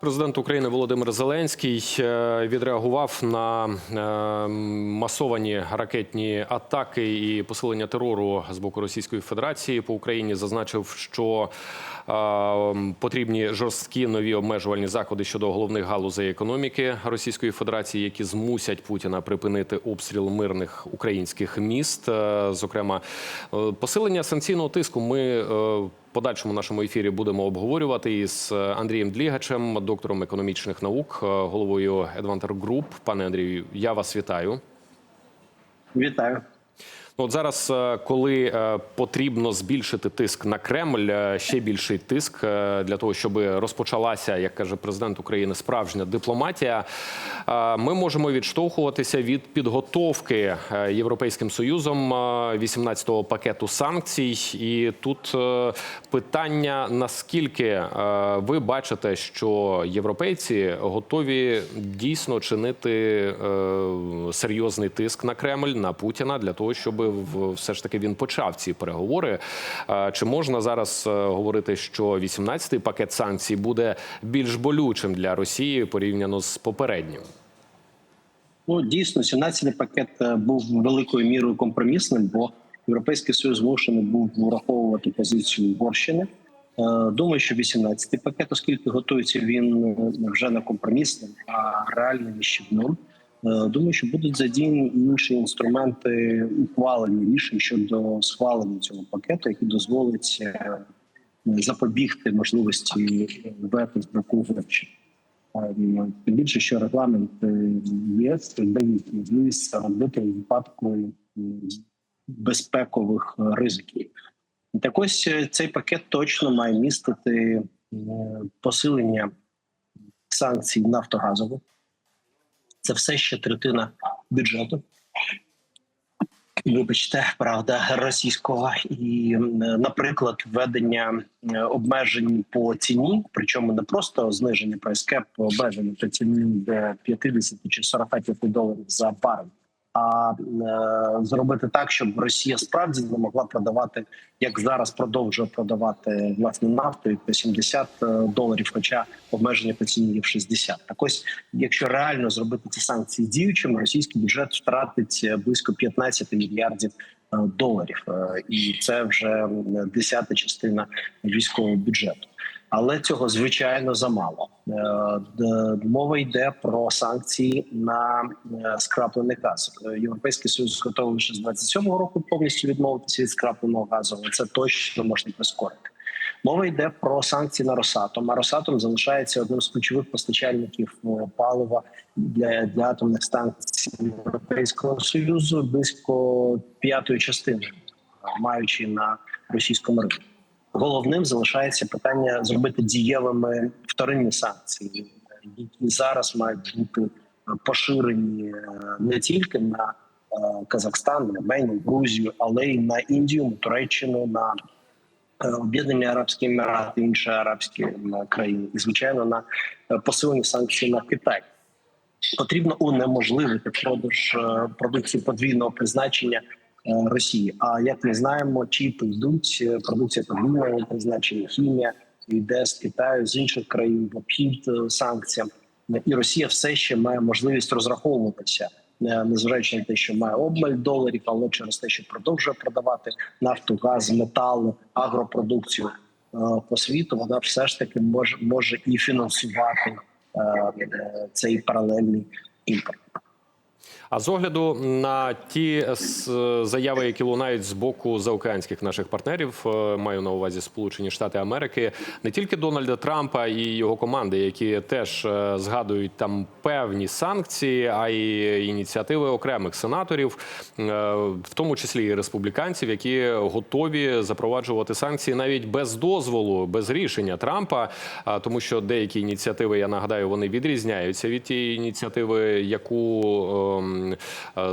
Президент України Володимир Зеленський е, відреагував на е, масовані ракетні атаки і посилення терору з боку Російської Федерації по Україні. Зазначив, що е, потрібні жорсткі нові обмежувальні заходи щодо головних галузей економіки Російської Федерації, які змусять Путіна припинити обстріл мирних українських міст. Зокрема, посилення санкційного тиску. Ми подальшому нашому ефірі будемо обговорювати із Андрієм Длігачем, доктором економічних наук, е, головою Advanter Group. Пане Андрію, я вас вітаю. Вітаю. Ну, От зараз, е, коли е, потрібно збільшити тиск на Кремль, е, ще більший тиск для того, щоб розпочалася, як каже президент України, справжня дипломатія. Ми можемо відштовхуватися від підготовки Європейським Союзом е, 18-го пакету санкцій. І тут питання: наскільки ви бачите, що європейці готові дійсно чинити серйозний тиск на Кремль на Путіна для того, щоб в- все ж таки він почав ці переговори. Е, Чи можна зараз е, говорити, що 18-й пакет санкцій буде більш болючим для Росії порівняно з попереднім? Ну дійсно, 17-й пакет е, був великою мірою компромісним, бо Європейський Союз змушений був враховувати позицію Угорщини. Думаю, що 18-й пакет, оскільки готується він вже не компромісним, а реальним і щільним. Е, Думаю, що будуть задіяні інші інструменти ухвалення рішень щодо схвалення цього пакету, який дозволить е, запобігти можливості вето з боку. Ем, Тим більше, що регламент е, ЄС дає можливість робити в випадку безпекових е, ризиків. Так ось е, цей пакет точно має містити е, посилення санкцій нафтогазових. Це все ще третина бюджету. Вибачте, правда, російського і, наприклад, введення е, обмежень по ціні, причому не просто зниження по обмеження по ціні до 50 чи 45 доларів за барель, а е, зробити так, щоб Росія справді не могла продавати, як зараз продовжує продавати власне нафтою по 70 доларів, хоча обмеження по ціні є в 60. Так ось, якщо реально зробити ці санкції діючими, російський бюджет втратить е, близько 15 мільярдів е, доларів, Е, і це вже десята частина військового бюджету. Але цього звичайно замало. Е, Мова йде про санкції на е, скраплений газ. Е, Європейський союз готовий лише з 27-го року повністю відмовитися від скрапленого газу. але Це точно можна прискорити. Мова йде про санкції на Росатом. А Росатом залишається одним з ключових постачальників палива для, для атомних станцій Європейського союзу близько п'ятої частини, маючи на російському ринку. Головним залишається питання зробити дієвими вторинні санкції, які зараз мають бути поширені е, не тільки на е, Казахстан, Арменію, Грузію, але й на Індію, Туреччину, на е, Об'єднані Арабські Емірати, інші арабські країни, і звичайно на посилені санкції на Китай. Потрібно унеможливити продаж продукції подвійного призначення Росії. А як ми знаємо, чіпи йдуть продукція подвійного призначення, хімія йде з Китаю з інших країн в обхід е, санкціям, і Росія все ще має можливість розраховуватися. е, Незважаючи на те, що має обмаль доларів, але через те, що продовжує продавати нафту, газ, метал, агропродукцію е, по світу, вона все ж таки може може і фінансувати цей паралельний імпорт. А з огляду на ті заяви, які лунають з боку заокеанських наших партнерів, е, маю на увазі Сполучені Штати Америки, не тільки Дональда Трампа і його команди, які теж е, згадують там певні санкції, а й ініціативи окремих сенаторів, е, в тому числі і республіканців, які готові запроваджувати санкції навіть без дозволу, без рішення Трампа, тому що деякі ініціативи, я нагадаю, вони відрізняються від тієї ініціативи, яку е,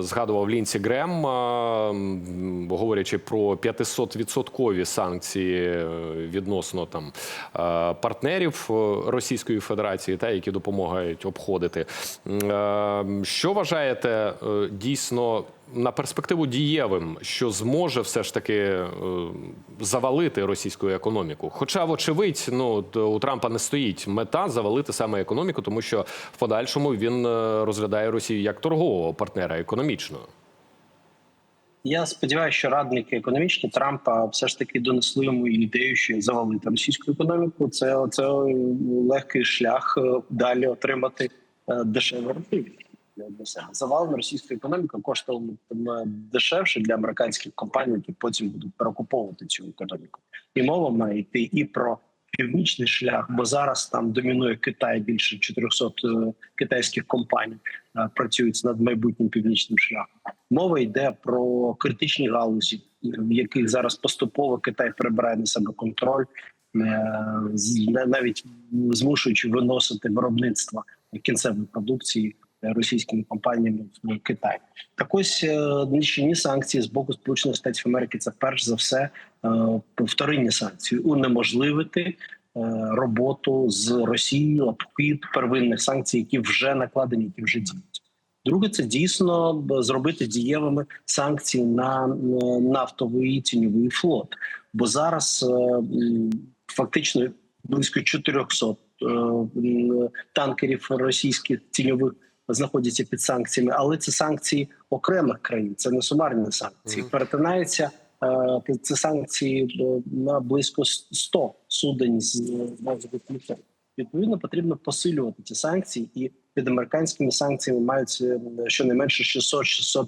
згадував Лінсі Грем, е, говорячи про 500-відсоткові санкції е, відносно там е, партнерів е, Російської Федерації, та які допомагають обходити. Е, Що вважаєте е, дійсно? На перспективу дієвим, що зможе все ж таки е, завалити російську економіку. Хоча, вочевидь, ну у Трампа не стоїть мета завалити саме економіку, тому що в подальшому він е, розглядає Росію як торгового партнера економічного. Я сподіваюся, що радники економічні Трампа все ж таки донесли йому ідею, що завалити російську економіку. Це, це легкий шлях е, далі отримати е, російське для себе. Завал на російську коштуватиме дешевше для американських компаній, які потім будуть перекуповувати цю економіку. І мова має йти і про північний шлях, бо зараз там домінує Китай більше 400 е, китайських компаній е, працюють над майбутнім північним шляхом. Мова йде про критичні галузі, в яких зараз поступово Китай перебирає на себе контроль, е, навіть змушуючи виносити виробництво кінцевої продукції російськими компаніями в Китай. Так ось е, нищівні санкції з боку Сполучених Штатів Америки це перш за все е, вторинні санкції, унеможливити е, роботу з Росією обхід первинних санкцій, які вже накладені, які вже діють. Друге, це дійсно зробити дієвими санкції на нафтовий тіньовий флот. Бо зараз фактично близько 400 е, танкерів російських тіньових знаходяться під санкціями, але це санкції окремих країн, це не сумарні санкції. Мгм. Перетинається е, це санкції е, на близько 100 судень з газових літер. Відповідно, потрібно посилювати ці санкції, і під американськими санкціями мають е, щонайменше 600-650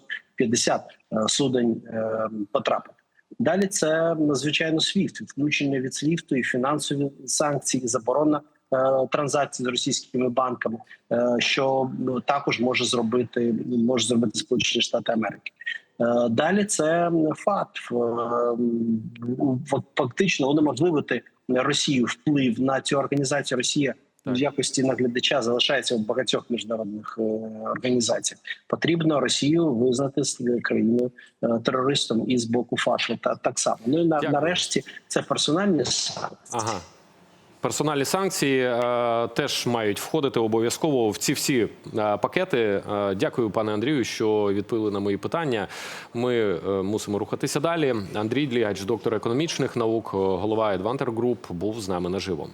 е, судень е, потрапити. Далі це звичайно SWIFT, включення від SWIFT і фінансові санкції, і заборона е, транзакцій з російськими банками, е, що ну, також може зробити може зробити Сполучені Штати Америки. Е, Далі це ФАТ е, фактично унеможливити Росію вплив на цю організацію. Росія Так. в якості наглядача залишається в багатьох міжнародних е, організаціях. Потрібно Росію визнати країною е, терористом і з боку ФАТу та так само. Ну і на, нарешті це персональні санкції. Ага. Персональні санкції е, теж мають входити обов'язково в ці всі е, пакети. Е, дякую, пане Андрію, що відповіли на мої питання. Ми е, мусимо рухатися далі. Андрій Длігач, доктор економічних наук, е, голова Advanter Group, був з нами наживо.